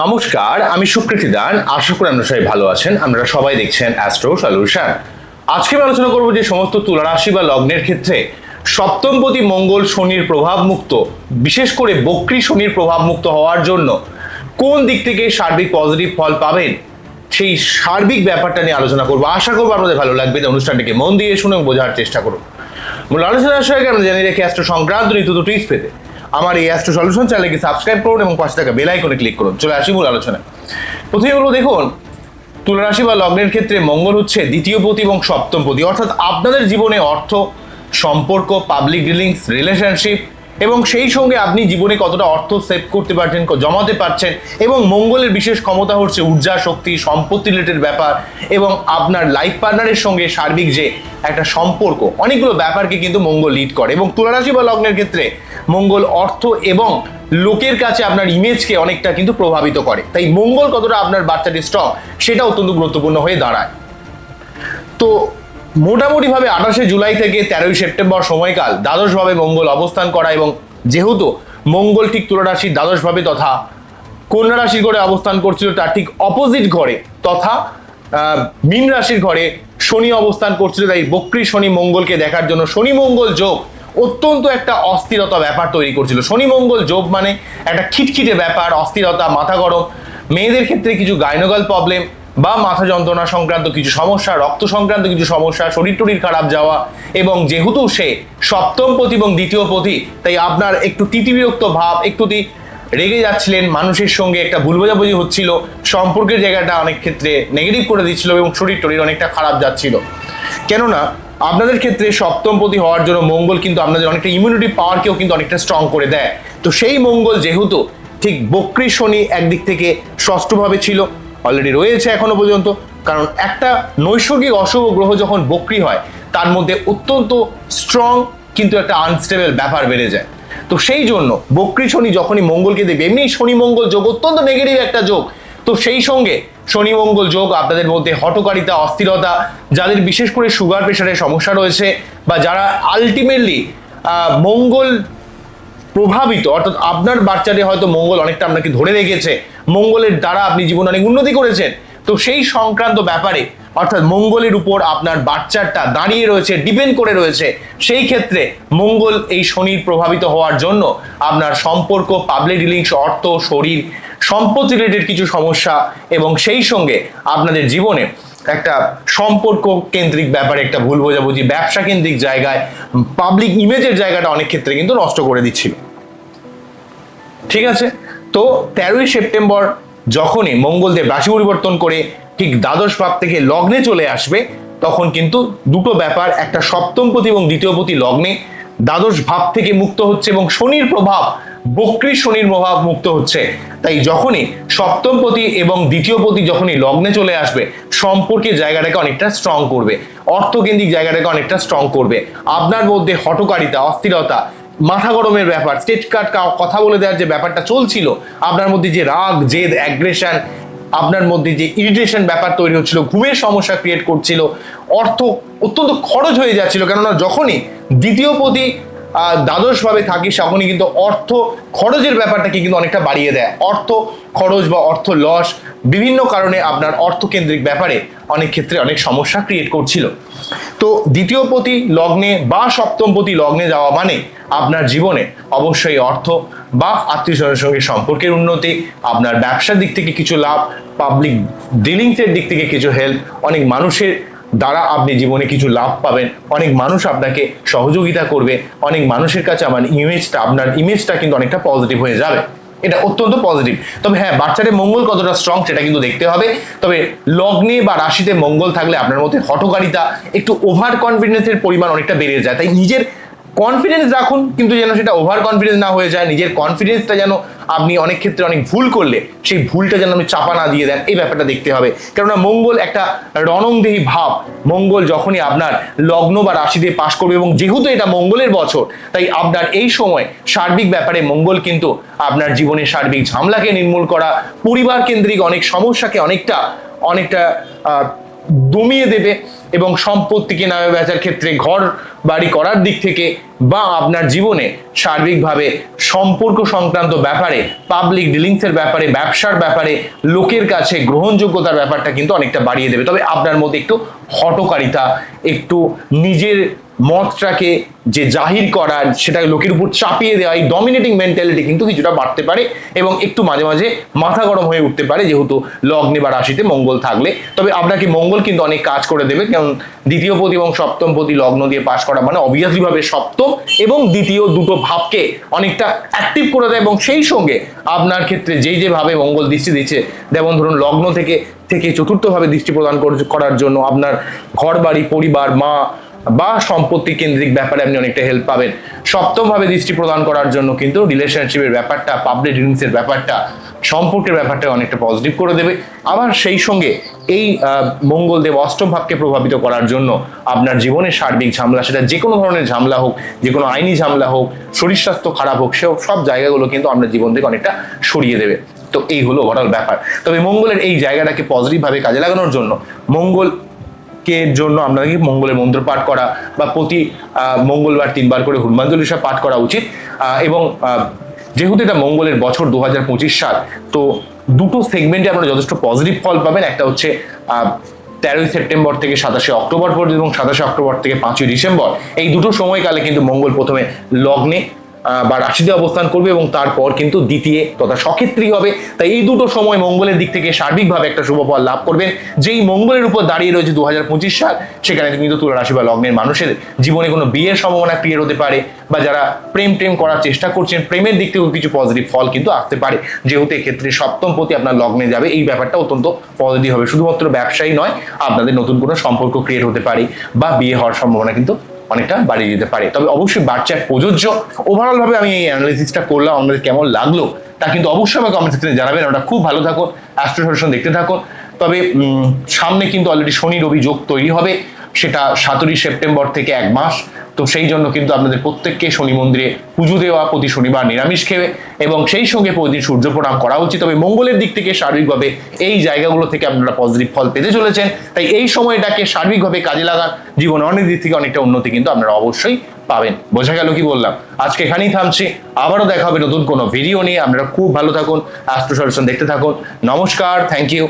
নমস্কার, আমি সুকৃতি দান। আশা করি আপনারা সবাই ভালো আছেন। আপনারা সবাই দেখছেন অ্যাস্ট্রো সলিউশন আজকে আমি আলোচনা করব যে সমস্ত তুলা রাশি বা লগ্নের ক্ষেত্রে সপ্তমপতি মঙ্গল শনির প্রভাব মুক্ত বিশেষ করে বক্রী শনির প্রভাব মুক্ত হওয়ার জন্য কোন দিক থেকে সার্বিক পজিটিভ ফল পাবেন, সেই সার্বিক ব্যাপারটা নিয়ে আলোচনা করব। আশা করব আপনাদের ভালো লাগবে। অনুষ্ঠানটিকে মন দিয়ে শুনে বোঝার চেষ্টা করুন। মূল আলোচনার সঙ্গে আমরা জানিয়ে রেখে অ্যাস্ট্রো সংক্রান্ত নিত্য টিপস পেতে আমার এই অ্যাস্ট্রো সলিউশন চ্যানেলকে সাবস্ক্রাইব করুন এবং পাশে থাকা বেল আইকনে ক্লিক করুন। চলে আসি মূল আলোচনায়। প্রথমে বলব, দেখুন, তুলারাশি বা লগ্নের ক্ষেত্রে মঙ্গল হচ্ছে দ্বিতীয় পতি এবং সপ্তম পতি। অর্থাৎ আপনাদের জীবনে অর্থ, সম্পর্ক পাবলিক ডিলিংস রিলেশনশিপ এবং সেই সঙ্গে আপনি জীবনে কতটা অর্থ সেভ করতে পারছেন জমাতে পারছেন এবং মঙ্গলের বিশেষ ক্ষমতা হচ্ছে ঊর্জা, শক্তি, সম্পত্তি রিলেটেড ব্যাপার এবং আপনার লাইফ পার্টনারের সঙ্গে সার্বিক যে একটা সম্পর্ক, অনেকগুলো ব্যাপারকে কিন্তু মঙ্গল লিড করে এবং তুলারাশি বা লগ্নের ক্ষেত্রে মঙ্গল অর্থ এবং লোকের কাছে আপনার ইমেজকে অনেকটা কিন্তু প্রভাবিত করে। তাই মঙ্গল কতটা আপনার বাচ্চাটি স্ট্রং সেটা অত্যন্ত গুরুত্বপূর্ণ হয়ে দাঁড়ায়। তো মোটামুটিভাবে আঠাশে জুলাই থেকে তেরোই সেপ্টেম্বর সময়কাল দ্বাদশভাবে মঙ্গল অবস্থান করা এবং যেহেতু মঙ্গল ঠিক তুলা রাশির দ্বাদশভাবে তথা কন্যা রাশির ঘরে অবস্থান করছিল, তার ঠিক অপোজিট ঘরে তথা মীন রাশির ঘরে শনি অবস্থান করছিল, তাই বক্রী শনি মঙ্গলকে দেখার জন্য শনি মঙ্গল যোগ অত্যন্ত একটা অস্থিরতা ব্যাপার তৈরি করছিল। শনি মঙ্গল যোগ মানে একটা খিটখিটে ব্যাপার, অস্থিরতা, মাথা গরম। মেয়েদের ক্ষেত্রে কিছু গাইনোগাল প্রবলেম বা মাথা যন্ত্রণা সংক্রান্ত কিছু সমস্যা, রক্ত সংক্রান্ত কিছু সমস্যা, শরীর টরির খারাপ যাওয়া, এবং যেহেতু সে সপ্তম পতি এবং দ্বিতীয় পতি তাই আপনার একটু তিতিবিরক্ত ভাব, একটু তি- রেগে যাচ্ছিলেন, মানুষের সঙ্গে একটা ভুল বোঝাবুঝি হচ্ছিল, সম্পর্কের জায়গাটা অনেক ক্ষেত্রে নেগেটিভ করে দিচ্ছিল এবং শরীর টরির অনেকটা খারাপ যাচ্ছিল। কেননা, আপনাদের ক্ষেত্রে সপ্তমপতি হওয়ার জন্য মঙ্গল কিন্তু আপনাদের অনেকটা ইমিউনিটি পাওয়ারকেও কিন্তু অনেকটা স্ট্রং করে দেয়। তো সেই মঙ্গল যেহেতু, ঠিক বক্রী শনি একদিক থেকে ষষ্ঠভাবে ছিল অলরেডি রয়েছে এখনও পর্যন্ত। কারণ একটা নৈসর্গিক অশুভ গ্রহ যখন বক্রী হয়, তার মধ্যে অত্যন্ত স্ট্রং কিন্তু একটা আনস্টেবল ব্যাপার বেড়ে যায়। তো সেই জন্য বক্রী শনি যখনই মঙ্গলকে দেবে এমনি শনি মঙ্গল যোগ অত্যন্ত নেগেটিভ একটা যোগ। তো সেই সঙ্গে শনি মঙ্গল যোগ আপনাদের মধ্যে হটকারিতা অস্থিরতা, যাদের বিশেষ করে সুগার প্রেশারের সমস্যা রয়েছে, বা যারা আলটিমেটলি মঙ্গল প্রভাবিত। অর্থাৎ আপনার বাচ্চাদের হয়তো মঙ্গল অনেকটা আপনাকে ধরে রেখেছে। মঙ্গলের দ্বারা আপনি জীবনে অনেক উন্নতি করেছেন। তো সেই সংক্রান্ত ব্যাপারে, অর্থাৎ মঙ্গলের উপর আপনার বাচ্চাটা দাঁড়িয়ে রয়েছে, ডিপেন্ড করে রয়েছে, সেই ক্ষেত্রে মঙ্গল এই শনির প্রভাবিত হওয়ার জন্য আপনার সম্পর্ক পাবলিক ডিলিংস অর্থ, শরীর সম্পত্তি রিলেটেড কিছু সমস্যা এবং সেই সঙ্গে আপনাদের জীবনে একটা সম্পর্ক কেন্দ্রিক ব্যাপারে একটা ভুল বোঝাবুঝি, ব্যবসা কেন্দ্রিক জায়গায় পাবলিক ইমেজের জায়গাটা অনেক ক্ষেত্রে কিন্তু নষ্ট করে দিচ্ছিল। ঠিক আছে? তো তেরোই সেপ্টেম্বর যখনই মঙ্গলদেব রাশি পরিবর্তন করে ঠিক দ্বাদশ ভাব থেকে লগ্নে চলে আসবে, তখন কিন্তু দুটো ব্যাপার, একটা সপ্তম সপ্তমপতি এবং দ্বিতীয়পতি লগ্নে দ্বাদশ ভাব থেকে মুক্ত হচ্ছে এবং শনির প্রভাব, বক্রী শনির প্রভাব মুক্ত হচ্ছে। তাই যখনই সপ্তমপতি এবং দ্বিতীয়পতি যখনই লগ্নে চলে আসবে সম্পর্কের জায়গাটাকে অনেকটা স্ট্রং করবে। অর্থকেন্দ্রিক জায়গাটাকে অনেকটা স্ট্রং করবে। আপনার মধ্যে হটকারিতা অস্থিরতা মাথা গরমের ব্যাপার স্টেট কার্ড কথা বলে দেওয়ার যে ব্যাপারটা চলছিল আপনার মধ্যে যে রাগ জেদ অ্যাগ্রেশন আপনার মধ্যে যে ইরিটেশন ব্যাপার তৈরি হচ্ছিল ঘুমের সমস্যা ক্রিয়েট করছিল অর্থ অত্যন্ত খরচ হয়ে যাচ্ছিল। কেননা যখনই দ্বিতীয় আহ, দ্বাদশভাবে থাকি তখনই কিন্তু অর্থ খরচের ব্যাপারটাকে কিন্তু অনেকটা বাড়িয়ে দেয়। অর্থ খরচ বা অর্থ লস বিভিন্ন কারণে আপনার অর্থকেন্দ্রিক ব্যাপারে অনেক ক্ষেত্রে অনেক সমস্যা ক্রিয়েট করছিল। তো দ্বিতীয় পতি লগ্নে বা সপ্তম পতি লগ্নে যাওয়া মানে আপনার জীবনে অবশ্যই অর্থ বা আত্মীয় স্বজনের সঙ্গে সম্পর্কের উন্নতি, আপনার ব্যবসার দিক থেকে কিছু লাভ পাবলিক ডিলিংসের দিক থেকে কিছু হেল্প অনেক মানুষের দ্বারা আপনি জীবনে কিছু লাভ পাবেন, অনেক মানুষ আপনাকে সহযোগিতা করবে, অনেক মানুষের কাছে আমার ইমেজটা আপনার ইমেজটা কিন্তু অনেকটা পজিটিভ হয়ে যাবে। এটা অত্যন্ত পজিটিভ তবে হ্যাঁ বাচ্চাদের মঙ্গল কতটা স্ট্রং সেটা কিন্তু দেখতে হবে। তবে লগ্নে বা রাশিতে মঙ্গল থাকলে আপনার মধ্যে হটকারিতা একটু ওভার কনফিডেন্সের পরিমাণ অনেকটা বেড়ে যায়। তাই নিজের কনফিডেন্স রাখুন, কিন্তু যেন সেটা ওভার কনফিডেন্স না হয়ে যায়, নিজের কনফিডেন্সটা যেন আপনি অনেক ক্ষেত্রে অনেক ভুল করলে, সেই ভুলটা যেন আপনি চাপা না দিয়ে দেন, এই ব্যাপারটা দেখতে হবে। কেননা মঙ্গল একটা রণংদেহী ভাব। মঙ্গল যখনই আপনার লগ্ন বা রাশি দিয়ে পাশ করবে এবং যেহেতু এটা মঙ্গলের বছর, তাই আপনার এই সময় সার্বিক ব্যাপারে মঙ্গল কিন্তু আপনার জীবনের সার্বিক ঝামলাকে নির্মূল করা, পরিবার কেন্দ্রিক অনেক সমস্যাকে অনেকটা অনেকটা দমিয়ে দেবে এবং সম্পত্তি কেনা বেচার ক্ষেত্রে ঘর বাড়ি করার দিক থেকে বা আপনার জীবনে সার্বিকভাবে সম্পর্ক সংক্রান্ত ব্যাপারে পাবলিক ডিলিংসের ব্যাপারে, ব্যবসার ব্যাপারে, লোকের কাছে গ্রহণযোগ্যতার ব্যাপারটা কিন্তু অনেকটা বাড়িয়ে দেবে। তবে আপনার মধ্যে একটু হটকারিতা, একটু নিজের মতটাকে যে জাহির করার সেটা লোকের উপর চাপিয়ে দেওয়া, এই ডমিনেটিং মেন্টালিটি কিন্তু কিছুটা বাড়তে পারে এবং একটু মাঝে মাঝে মাথা গরম হয়ে উঠতে পারে যেহেতু লগ্নে বা রাশিতে মঙ্গল থাকলে। তবে আপনাকে মঙ্গল কিন্তু অনেক কাজ করে দেবে, কারণ দ্বিতীয় পতি এবং সপ্তম পতি লগ্ন দিয়ে পাশ করা মানে অবভিয়াসলি ভাবে সপ্তম এবং দ্বিতীয় দুটো ভাবকে অনেকটা অ্যাক্টিভ করে দেয় এবং সেই সঙ্গে আপনার ক্ষেত্রে যেই যেভাবে মঙ্গল দৃষ্টি দিচ্ছে, যেমন ধরুন লগ্ন থেকে থেকে চতুর্থভাবে দৃষ্টি প্রদান কর- করার জন্য আপনার ঘর বাড়ি পরিবার, মা বা সম্পত্তি কেন্দ্রিক ব্যাপারে আপনি অনেকটা হেল্প পাবেন। সপ্তমভাবে দৃষ্টি প্রদান করার জন্য কিন্তু রিলেশনশিপের ব্যাপারটা পাবলিক ডিলিংসের ব্যাপারটা, সম্পর্কের ব্যাপারটা অনেকটা পজিটিভ করে দেবে। আবার সেই সঙ্গে এই মঙ্গলদেব অষ্টম ভাবকে প্রভাবিত করার জন্য আপনার জীবনের সার্বিক ঝামেলা, সেটা যে কোনো ধরনের ঝামেলা হোক যে কোনো আইনি ঝামেলা হোক, শরীর স্বাস্থ্য খারাপ হোক, সেও সব জায়গাগুলো কিন্তু আপনার জীবন থেকে অনেকটা সরিয়ে দেবে। তো এই হলো ওভারঅল ব্যাপার। তবে মঙ্গলের এই জায়গাটাকে পজিটিভভাবে কাজে লাগানোর জন্য মঙ্গল কে জন্য আপনাকে মঙ্গলের মন্ত্র পাঠ করা বা প্রতি মঙ্গলবার তিনবার করে হনুমান চল্লিশা পাঠ করা উচিত। এবং যেহেতু এটা মঙ্গলের বছর দু হাজার পঁচিশ সাল, তো দুটো সেগমেন্টে আপনারা যথেষ্ট পজিটিভ ফল পাবেন। একটা হচ্ছে তেরোই সেপ্টেম্বর থেকে সাতাশে অক্টোবর পর্যন্ত এবং সাতাশে অক্টোবর থেকে পাঁচই ডিসেম্বর। এই দুটো সময়কালে কিন্তু মঙ্গল প্রথমে লগ্নে বা রাশিতে অবস্থান করবে এবং তারপর কিন্তু দ্বিতীয় তথা সক্ষেত্রী হবে। তাই এই দুটো সময় মঙ্গলের দিক থেকে সার্বিকভাবে একটা শুভ ফল লাভ করবেন। যেই মঙ্গলের উপর দাঁড়িয়ে রয়েছে দু হাজার পঁচিশ সাল, সেখানে কিন্তু তুলা রাশি বা লগ্নের মানুষের জীবনে কোনো বিয়ের সম্ভাবনা ক্রিয়েট হতে পারে বা যারা প্রেম প্রেম করার চেষ্টা করছেন, প্রেমের দিক থেকেও কিছু পজিটিভ ফল কিন্তু আসতে পারে। যেহেতু এক্ষেত্রে সপ্তম প্রতি আপনার লগ্নে যাবে, এই ব্যাপারটা অত্যন্ত পজিটিভ হবে। শুধুমাত্র ব্যবসায়ী নয়, আপনাদের নতুন কোনো সম্পর্ক ক্রিয়েট হতে পারে বা বিয়ে হওয়ার সম্ভাবনা কিন্তু অনেকটা বাড়িয়ে দিতে পারে। তবে অবশ্যই বাচ্চার প্রযোজ্য। ওভারঅল ভাবে আমি এই অ্যানালিসিসটা করলাম আপনাদের কেমন লাগল, তা কিন্তু অবশ্যই আমাকে কমেন্ট সেকশনে জানাবেন। ওটা খুব ভালো থাকো অ্যাস্ট্রো দেখতে থাকো তবে সামনে কিন্তু অলরেডি শনি, রবি যোগ তৈরি হবে। সেটা সাতই সেপ্টেম্বর থেকে এক মাস। তো সেই জন্য কিন্তু আপনাদের প্রত্যেককে শনি মন্দিরে পুজো দেওয়া প্রতি শনিবার নিরামিষ খেয়ে এবং সেই সঙ্গে প্রতিদিন সূর্য প্রণাম করা উচিত। তবে মঙ্গলের দিক থেকে সার্বিকভাবে এই জায়গাগুলো থেকে আপনারা পজিটিভ ফল পেতে চলেছেন। তাই এই সময়টাকে সার্বিকভাবে কাজে লাগান। জীবনে অনেক দিক থেকে অনেকটা উন্নতি কিন্তু আপনারা অবশ্যই পাবেন। বোঝা গেল কি বললাম? আজকে এখানেই থামছি। আবারও দেখা হবে নতুন কোনো ভিডিও নিয়ে। আপনারা খুব ভালো থাকুন। অ্যাস্ট্রো সলিউশন দেখতে থাকুন। নমস্কার থ্যাংক ইউ